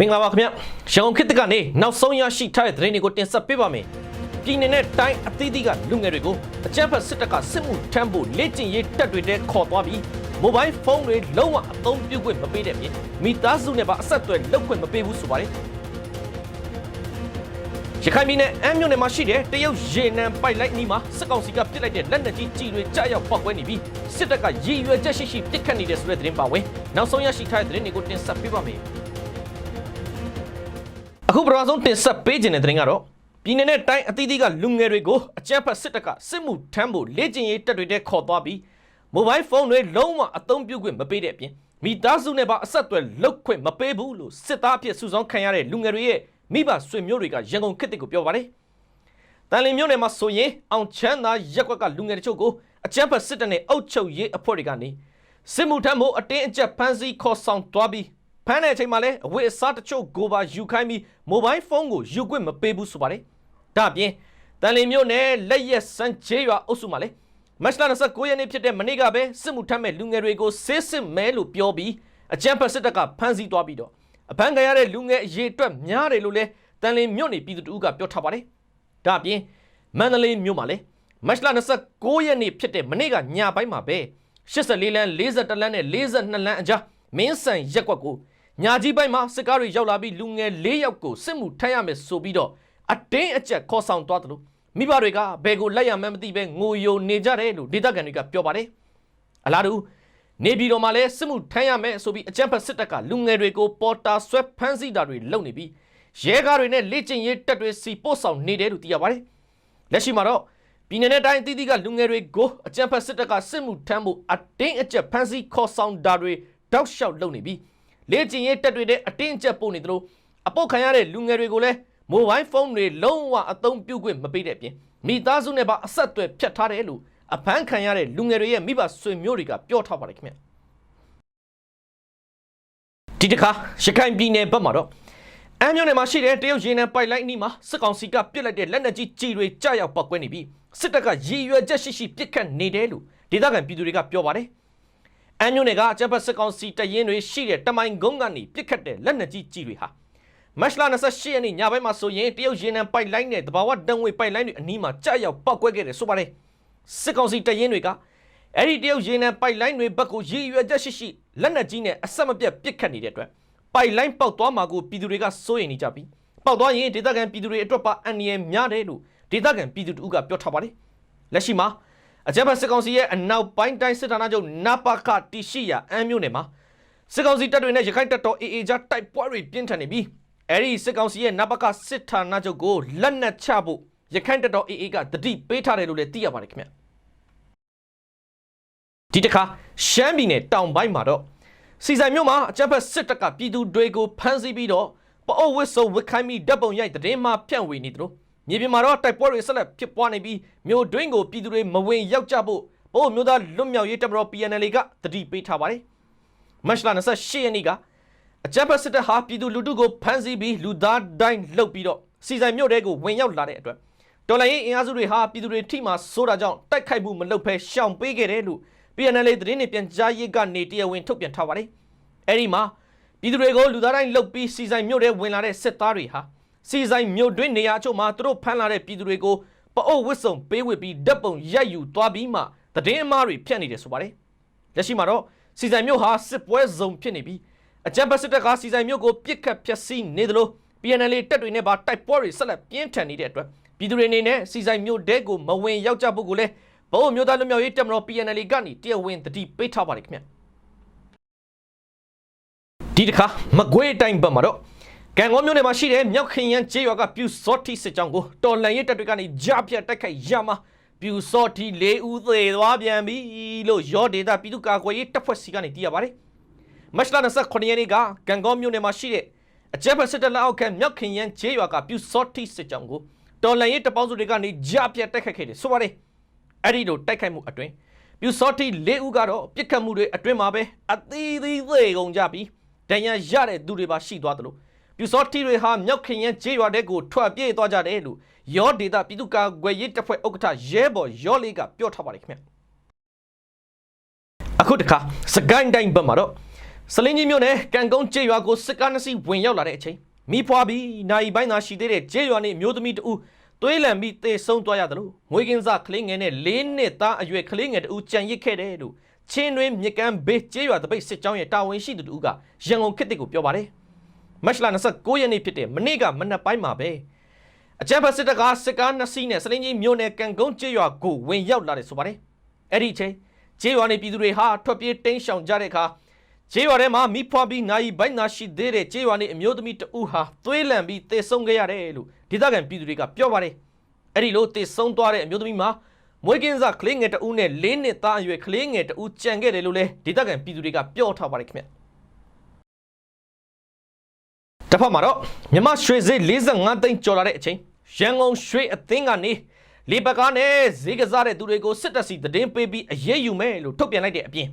မင်္ဂလာပါခင်ဗျရန်ကုန်ခေတ်သစ်ကနေနောက်ဆုံးရရှိထားတဲ့သတင်းတွေကိုတင်ဆက်ပေးပါမယ်ပြည်နယ်နဲ့တိုင်းအသီးသီးကလူငယ်တွေကိုအကြမ်းဖက်စစ်တပ်ကစစ်မှုထမ်းဖို့လေ့ကျင့်ရေးတပ်တွေတဲ့ခေါ်သွားပြီးမိုဘိုင်းဖုန်းတွေလုံးဝအသုံးပြုခွင့်မပေးတဲ့ပြင်မိသားစုနဲ့ပါအဆက်အသွယ်လုပ်ခွင့်မပေးဘူးဆိုပါတယ်ရခိုင်ပြည်နယ်အမ်းမြို့နယ်မှာရှိတဲ့တရုတ်ရေနံပိုက်လိုက်နီးမှာစစ်ကောင်စီကပစ်လိုက်တဲ့လက်နက်ကြီးကြီးတွေကြားရောက်ပောက်ကွဲနေပြီးစစ်တပ်ကရည်ရွယ်ချက်ရှိရှိပစ်ခတ်နေတဲ့ဆိုတဲ့သတင်းပါဝင်နောက်ဆုံးရရှိထားတဲ့သတင်းတွေကိုတင်ဆက်ပေးပါမယ် အခုပထမဆုံးတင်ဆက်ပေးခြင်းတဲ့သတင်းကတော့ပြည်내နဲ့တိုင်းအသီးသီးကလူငယ်တွေကိုအကြမ်းဖက်စစ်တပ်ကစစ်မှုထမ်းဖို့လေ့ကျင့်ရေးတပ်တွေတဲ့ခေါ်သွားပြီးမိုဘိုင်းဖုန်းတွေလုံးဝအသုံးပြုခွင့်မပေးတဲ့အပြင်မိသားစုနဲ့ပါအဆက်အသွယ်လုပ်ခွင့်မပေးဘူးလို့စစ်သားအဖြစ်စုဆောင်းခံရတဲ့လူငယ်တွေရဲ့မိဘဆွေမျိုးတွေကရန်ကုန်ခေတ်တစ်ကိုပြောပါတယ်။တန်လင်မျိုးနယ်မှာဆိုရင်အောင်ချမ်းသာရက်ကွက်ကလူငယ်တချို့ကိုအကြမ်းဖက်စစ်တပ်နဲ့အုပ်ချုပ်ရေးအဖွဲ့တွေကနေစစ်မှုထမ်းဖို့အတင်းအကျပ်ဖမ်းဆီးခေါ်ဆောင်သွားပြီး ဖမ်းတဲ့အချိန်မှာလည်းအဝတ်အစားတချို့ကိုပါယူခိုင်းပြီးမိုဘိုင်းဖုန်းကိုယူခွင့်မပေးဘူးဆိုပါတယ်။ဒါ့အပြင်တန်လင်မျိုးနယ်လက်ရက်စမ်းချေးရွာအုပ်စုမှာလည်းမတ်လ29ရက်နေ့ဖြစ်တဲ့မနေ့ကပဲစစ်မှုထမ်းမဲ့လူငယ်တွေကိုဆေးစစ်မဲလို့ပြောပြီးအကြမ်းဖက်စစ်တပ်ကဖမ်းဆီးသွားပြီးတော့အဖမ်းခံရတဲ့လူငယ်အရေးအတွက်များတယ်လို့လည်းတန်လင်မြို့နယ်ပြည်သူ့အုပ်ကပြောထားပါတယ်။ဒါ့အပြင်မန္တလေးမြို့မှာလည်းမတ်လ29ရက်နေ့ဖြစ်တဲ့မနေ့ကညပိုင်းမှာပဲ84လမ်း41လမ်းနဲ့42လမ်းအကြားမင်းဆန်ရက်ကွက်ကို ညာကြီးပိုင်းမှာစစ်ကားတွေရောက်လာပြီးလူငယ်၄ယောက်ကိုစစ်မှုထမ်းရမယ်ဆိုပြီးတော့အတင်းအကျပ်ခေါ်ဆောင်သွားတယ်လို့မိဘတွေကဘယ်ကိုလိုက်ရမှန်းမသိပဲငိုယိုနေကြတယ်လို့ဒေသခံတွေကပြောပါတယ်အလားတူနေပြည်တော်မှာလည်းစစ်မှုထမ်းရမယ်ဆိုပြီးအကြမ်းဖက်စစ်တပ်ကလူငယ်တွေကိုပေါ်တာဆွဲဖမ်းဆီးတာတွေလုပ်နေပြီးရဲကားတွေနဲ့လေ့ကျင့်ရေးတပ်တွေစီပို့ဆောင်နေတယ်လို့သိရပါတယ်လက်ရှိမှာတော့ပြည်내နဲ့တိုင်းအသီးသီးကလူငယ်တွေကိုအကြမ်းဖက်စစ်တပ်ကစစ်မှုထမ်းဖို့အတင်းအကျပ်ဖမ်းဆီးခေါ်ဆောင်တာတွေတောက်လျှောက်လုပ်နေပြီး လေ့ကျင့်ရေးတက်တွေတဲ့အတင်းအကျပ်ပို့နေသလိုအပုတ်ခံရတဲ့လူငယ်တွေကိုလည်းမိုဘိုင်းဖုန်းတွေလုံးဝအသုံးပြုခွင့်မပေးတဲ့အပြင်မိသားစုနဲ့ပါအဆက်အသွယ်ဖြတ်ထားတယ်လို့အဖမ်းခံရတဲ့လူငယ်တွေရဲ့မိဘဆွေမျိုးတွေကပြောထားပါတယ်ခင်ဗျဒီတစ်ခါရခိုင်ပြည်နယ်ဘက်မှာတော့အမ်းမြို့နယ်မှာရှိတဲ့တရုတ်ရေနံပိုက်လိုင်းအနီးမှာစစ်ကောင်စီကပစ်လိုက်တဲ့လက်နက်ကြီးကြီးတွေကြားရောက်ပောက်ကွဲနေပြီးစစ်တပ်ကရည်ရွယ်ချက်ရှိရှိပစ်ခတ်နေတယ်လို့ဒေသခံပြည်သူတွေကပြောပါတယ် အန်မျိုးနယ်ကအကြပ်ဖက်စစ်ကောင်စီတရင်တွေရှိတဲ့တမိုင်ကုန်းကနေပြစ်ခတ်တဲ့လက်နက်ကြီးကြီးတွေဟာမတ်လ28ရက်နေ့ညပိုင်းမှာဆိုရင်တရုတ်ရေနံပိုက်လိုင်းနဲ့တဘာဝတန်ဝေပိုက်လိုင်းတွေအနီးမှာကြာရောက်ပောက်ကွဲခဲ့တယ်ဆိုပါတယ်စစ်ကောင်စီတရင်တွေကအဲ့ဒီတရုတ်ရေနံပိုက်လိုင်းတွေဘက်ကိုရည်ရွယ်ချက်ရှိရှိလက်နက်ကြီးနဲ့အဆက်မပြတ်ပစ်ခတ်နေတဲ့အတွက်ပိုက်လိုင်းပေါက်သွားမှာကိုပြည်သူတွေကစိုးရိမ်နေကြပြီးပေါက်သွားရင်ဒေသခံပြည်သူတွေအတွက်ပါအန္တရာယ်များတယ်လို့ဒေသခံပြည်သူတို့ကပြောထားပါတယ်လက်ရှိမှာ အကြမ်းဖက်စစ်ကောင်စီရဲ့အနောက်ပိုင်းတိုင်းစစ်ဌာနချုပ်နပခတီရှိယာအမ်းမြို့နယ်မှာစစ်ကောင်စီတပ်တွေနဲ့ရခိုင်တပ်တော် AA ကြားတိုက်ပွဲတွေပြင်းထန်နေပြီးအဲဒီစစ်ကောင်စီရဲ့နပခစစ်ဌာနချုပ်ကိုလက်နက်ချဖို့ရခိုင်တပ်တော် AA ကတတိပေးထားတယ်လို့လည်းသိရပါတယ်ခင်ဗျဒီတစ်ခါရှမ်းပြည်နယ်တောင်ပိုင်းမှာတော့စီဆိုင်မြို့မှာအကြမ်းဖက်စစ်တပ်ကပြည်သူတွေကိုဖမ်းဆီးပြီးတော့ပအုပ်ဝစ်စုံဝစ်ခိုင်းပြီးတပ်ပုံရိုက်တဲ့င်းမှာဖြန့်ဝေနေတယ်လို့ မြေပြင်မှာတော့တိုက်ပွဲတွေဆက်လက်ဖြစ်ပွားနေပြီးမြို့တွင်းကိုပြည်သူတွေမဝင်ရောက်ကြဖို့ဘို့မျိုးသားလွတ်မြောက်ရေးတပ်မတော် PNL ကတတိပေးထားပါတယ်။မတ်လ28ရက်နေ့ကအကြမ်းဖက်စစ်တပ်ဟာပြည်သူလူထုကိုဖမ်းဆီးပြီးလူသားတိုင်းလှုပ်ပြီးတော့စီဆိုင်မြို့တဲကိုဝင်ရောက်လာတဲ့အတွက်တော်လိုင်းရင်အင်အားစုတွေဟာပြည်သူတွေထိမှဆိုတာကြောင့်တိုက်ခိုက်မှုမလုပ်ဘဲရှောင်ပေးခဲ့တယ်လို့ PNL သတင်းတွေပြန်ကြားရေးကနေတရားဝင်ထုတ်ပြန်ထားပါတယ်။အဲဒီမှာပြည်သူတွေကိုလူသားတိုင်းလှုပ်ပြီးစီဆိုင်မြို့တဲဝင်လာတဲ့စစ်သားတွေဟာ စီဆိုင်မြို့တွင်းနေရာအချို့မှာသူတို့ဖမ်းလာတဲ့ပြည်သူတွေကိုပအုပ်ဝစ်စုံပေးဝစ်ပြီးဓာတ်ပုံရိုက်ယူသွားပြီးမှသတင်းအမှားတွေဖြန့်နေတယ်ဆိုပါတယ်။လက်ရှိမှာတော့စီဆိုင်မြို့ဟာစစ်ပွဲဇုံဖြစ်နေပြီးအကြမ်းဖက်စစ်တပ်ကစီဆိုင်မြို့ကိုပြစ်ခတ်ဖျက်ဆီးနေသလို PNL တပ်တွေနဲ့ပါတိုက်ပွဲတွေဆက်လက်ပြင်းထန်နေတဲ့အတွက်ပြည်သူတွေအနေနဲ့စီဆိုင်မြို့တဲကိုမဝင်ရောက်ကြဖို့ကိုလည်းဘုံမျိုးသားလူမျိုးရေးတပ်မတော် PNL ကနေတရားဝင်တတိပေးထားပါတယ်ခင်ဗျ။ဒီတစ်ခါမကွေးတိုင်းဘက်မှာတော့ ကံကောမြို့နယ်မှာရှိတဲ့မြောက်ခင်ရန်ကျေးရွာကပြူစောတိစစ်ကြောင်းကိုတော်လန်ရဲတပ်တွေကနေကြားပြတ်တိုက်ခိုက်ရမှာပြူစောတိ၄ဦးသေသွားပြန်ပြီလို့ရောဒေတာပြည်သူ့ကာကွယ်ရေးတပ်ဖွဲ့စီကနေသိရပါတယ်။မတ်လ29ရက်နေ့ကကံကောမြို့နယ်မှာရှိတဲ့အကြမ်းဖက်စစ်တပ်လက်အောက်ခံမြောက်ခင်ရန်ကျေးရွာကပြူစောတိစစ်ကြောင်းကိုတော်လန်ရဲတပ်ပေါင်းစုတွေကနေကြားပြတ်တိုက်ခိုက်ခဲ့တယ်ဆိုပါတယ်။အဲ့ဒီလိုတိုက်ခိုက်မှုအတွင်းပြူစောတိ၄ဦးကတော့ပြစ်ခတ်မှုတွေအတွင်းမှာပဲအသီးသီးသေကုန်ကြပြီးဒဏ်ရာရတဲ့သူတွေပါရှိသွားတယ်လို့ ပြူစောတိတွေဟာမြောက်ခင်ရန်ကျေးရွာတဲ့ကိုထွက်ပြေးသွားကြတယ်လို့ရောဒေတာပြည်သူ့ကာကွယ်ရေးတပ်ဖွဲ့ဥက္ကဋ္ဌရဲဘော်ရောလေးကပြောထားပါတယ်ခင်ဗျအခုတခါစကိုင်းတိုင်းဘက်မှာတော့စလင်းကြီးမြို့နယ်ကံကုန်းကျေးရွာကိုစစ်ကားနှစ်စီးဝင်ရောက်လာတဲ့အချိန်မိဖွာပြီးနိုင်ပိုင်းသာရှိသေးတဲ့ကျေးရွာနေမျိုးသမီးတဦးသွေးလံပြီးတေဆုံးသွားရတယ်လို့ငွေကင်းစားကလေးငယ်နဲ့၄နှစ်သားအရွယ်ကလေးငယ်တဦးကြံရစ်ခဲ့တယ်လို့ချင်းတွင်းမြကန်းဘေးကျေးရွာတပိတ်စစ်ကြောင်းရဲ့တာဝန်ရှိသူတူကရန်ကုန်ခေတ်တစ်ကိုပြောပါတယ် မတ်လ29ရက်နေ့ဖြစ်တဲ့မနေ့ကမနက်ပိုင်းမှာပဲအကြမ်းဖက်စစ်တပ်ကစစ်ကားနှစ်စီးနဲ့စလင်းကြီးမြို့နယ်ကံကုန်းကျေးရွာကိုဝင်ရောက်လာတယ်ဆိုပါတယ်အဲ့ဒီအချိန်ကျေးရွာနေပြည်သူတွေဟာထွက်ပြေးတိမ်းရှောင်ကြတဲ့အခါကျေးရွာထဲမှာမိဖွားပြီးနိုင်ဘိုင်းသာရှိသေးတဲ့ကျေးရွာနေအမျိုးသမီးတဦးဟာသွေးလန့်ပြီးတေဆုံးခဲ့ရတယ်လို့ဒေသခံပြည်သူတွေကပြောပါတယ်။အဲ့ဒီလိုတေဆုံးသွားတဲ့အမျိုးသမီးမှာမွေးကင်းစားကလေးငယ်တဦးနဲ့၄နှစ်သားအရွယ်ကလေးငယ်တဦးကြံခဲ့တယ်လို့လည်းဒေသခံပြည်သူတွေကပြောထားပါတယ်ခင်ဗျ။ တစ်ဖက်မှာတော့မြမရွှေဈေး45သိန်းကျော်လာတဲ့အချိန်ရန်ကုန်ရွှေအသင်းကနေလေပကားနဲ့ဈေးကစားတဲ့သူတွေကိုစစ်တပ်စီသတင်းပေးပြီးအရေးယူမယ်လို့ထုတ်ပြန်လိုက်တဲ့အပြင်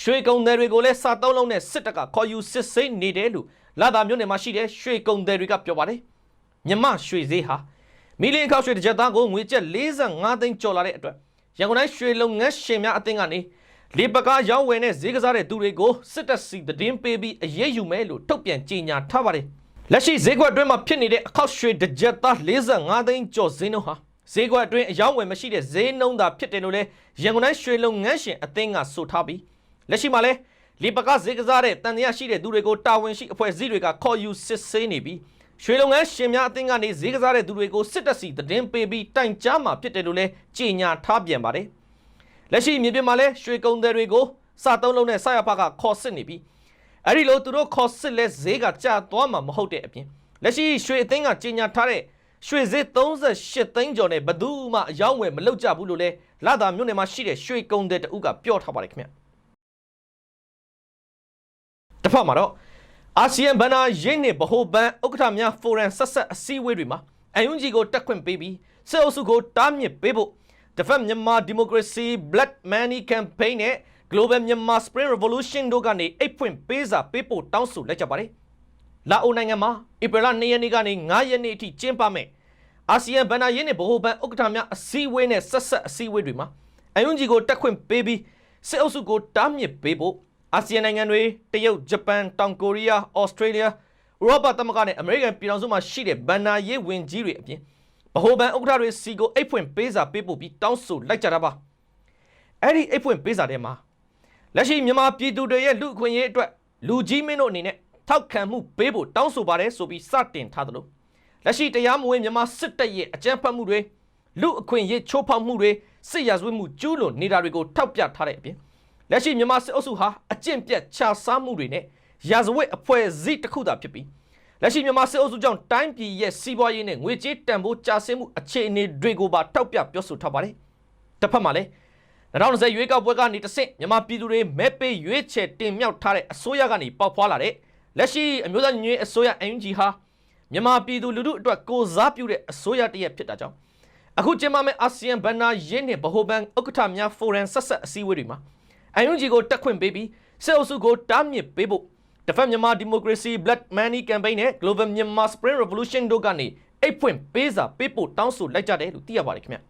ရွှေကုံတယ်တွေကိုလည်းစာသုံးလုံးနဲ့စစ်တပ်ကခေါ်ယူစစ်ဆေးနေတယ်လို့လာသာမြို့နယ်မှာရှိတဲ့ရွှေကုံတယ်တွေကပြောပါတယ်မြမရွှေဈေးဟာမီလီယံခောက်ရွှေတစ်ကြက်သားကိုငွေကျပ်45သိန်းကျော်လာတဲ့အတွက်ရန်ကုန်တိုင်းရွှေလုံငန်းရှင်များအသင်းကနေလေပကားရောင်းဝယ်နဲ့ဈေးကစားတဲ့သူတွေကိုစစ်တပ်စီသတင်းပေးပြီးအရေးယူမယ်လို့ထုတ်ပြန်ကြေညာထားပါတယ် လက်ရှိဈေးကွက်အတွင်းမှာဖြစ်နေတဲ့အခောက်ရွှေတစ်ကြက်သား45သိန်းကျော်ဈေးနှုန်းဟာဈေးကွက်အတွင်းအယောင်းဝယ်မရှိတဲ့ဈေးနှုန်းသာဖြစ်တယ်လို့လည်းရန်ကုန်တိုင်းရွှေလုံငန်းရှင်အသင်းကဆိုထားပြီးလက်ရှိမှာလည်းလီပကားဈေးကစားတဲ့တန်တရားရှိတဲ့သူတွေကိုတာဝန်ရှိအဖွဲ့အစည်းတွေကခေါ်ယူစစ်ဆေးနေပြီးရွှေလုံငန်းရှင်များအသင်းကနေဈေးကစားတဲ့သူတွေကိုစစ်တပ်စီသတင်းပေးပြီးတိုင်ကြားမှာဖြစ်တယ်လို့လည်းကြေညာထားပြန်ပါတယ်လက်ရှိမြေပြင်မှာလည်းရွှေကုံတယ်တွေကိုစာသုံးလုံးနဲ့ဆရာဖကခေါ်စစ်နေပြီး အဲ့ဒီလိုသူတို့ခေါ်စစ်လဲဈေးကကျသွားမှာမဟုတ်တဲ့အပြင်လက်ရှိရွှေအသင်းကကြေညာထားတဲ့ရွှေဈေး38သိန်းကျော်နဲ့ဘယ်သူမှအယောင်းဝယ်မလုပ်ကြဘူးလို့လဲလာတာမြို့နယ်မှာရှိတဲ့ရွှေကုံတဲ့တဦးကပြောထားပါတယ်ခင်ဗျတစ်ဖက်မှာတော့အာဆီယံဘဏ္ဍာရိတ်နဲ့ဗဟိုဘဏ်ဥက္ကဋ္ဌများဖိုရမ်ဆက်ဆက်အစည်းအဝေးတွေမှာအယွန်ဂျီကိုတက်ခွင့်ပေးပြီးစစ်အုပ်စုကိုတားမြစ်ပေးဖို့တစ်ဖက်မြန်မာဒီမိုကရေစီ Black Money Campaign နဲ့ Global Myanmar Spring Revolution တို့ကနေအိတ်ဖွင့်ပေးစာပေးဖို့တောင်းဆိုလိုက်ကြပါတယ်။လာအိုနိုင်ငံမှာဧပြီလ2ရက်နေ့ကနေ9ရက်နေ့အထိကျင်းပမယ်အာဆီယံဘဏ္ဍာရေးနဲ့ဗဟိုဘဏ်ဥက္ကဋ္ဌများအစည်းအဝေးနဲ့ဆက်ဆက်အစည်းအဝေးတွေမှာအယွန်ဂျီကိုတက်ခွင့်ပေးပြီးစစ်အုပ်စုကိုတားမြစ်ပေးဖို့အာဆီယံနိုင်ငံတွေတရုတ်ဂျပန်တောင်ကိုရီးယားဩစတြေးလျဥရောပသမဂ္ဂနဲ့အမေရိကန်ပြည်ထောင်စုမှာရှိတဲ့ဘဏ္ဍာရေးဝင်ကြီးတွေအပြင်ဗဟိုဘဏ်ဥက္ကဋ္ဌတွေစီကိုအိတ်ဖွင့်ပေးစာပေးပို့ပြီးတောင်းဆိုလိုက်ကြတာပါအဲ့ဒီအိတ်ဖွင့်ပေးစာထဲမှာ လက်ရှိမြန်မာပြည်သူတွေရဲ့လူအခွင့်အရေးအတွက်လူကြီးမင်းတို့အနေနဲ့ထောက်ခံမှုပေးဖို့တောင်းဆိုပါတယ်ဆိုပြီးစတင်ထားသလိုလက်ရှိတရားမဝင်မြန်မာစစ်တပ်ရဲ့အကြမ်းဖက်မှုတွေလူအခွင့်အရေးချိုးဖောက်မှုတွေစစ်ရာဇဝတ်မှုကျူးလွန်နေတာတွေကိုထောက်ပြထားတဲ့အပြင်လက်ရှိမြန်မာစစ်အုပ်စုဟာအကျင့်ပြတ်ခြားစားမှုတွေနဲ့ရာဇဝတ်အဖွဲ့အစည်းတစ်ခုသာဖြစ်ပြီးလက်ရှိမြန်မာစစ်အုပ်စုကြောင့်တိုင်းပြည်ရဲ့စီးပွားရေးနဲ့ငွေကြေးတန်ဖိုးကျဆင်းမှုအခြေအနေတွေကိုပါထောက်ပြပြောဆိုထားပါတယ်။တစ်ဖက်မှာလည်း 2020ရွေးကောက်ပွဲကနေတဆင့်မြန်မာပြည်သူတွေမဲပေးရွေးချယ်တင်မြှောက်ထားတဲ့အစိုးရကနေပေါက်ဖွာလာတဲ့လက်ရှိအမျိုးသားညီညွတ်ရေးအစိုးရ NUG ဟာမြန်မာပြည်သူလူထုအတွက်ကိုစားပြုတဲ့အစိုးရတရက်ဖြစ်တာကြောင့်အခုကျင်းပမယ့်အာဆီယံဘဏ္ဍာရေးနဲ့ဗဟိုဘဏ်ဥက္ကဋ္ဌများဖိုရမ်ဆက်ဆက်အစည်းအဝေးတွေမှာအန်ယူဂျီကိုတက်ခွင့်ပေးပြီးစစ်အုပ်စုကိုတားမြစ်ပေးဖို့တစ်ဖက်မြန်မာဒီမိုကရေစီ Black Money Campaign နဲ့ Global Myanmar Spring Revolution တို့ကနေအိတ်ဖွင့်ပေးစာပေးဖို့တောင်းဆိုလိုက်ကြတယ်လို့သိရပါတယ်ခင်ဗျ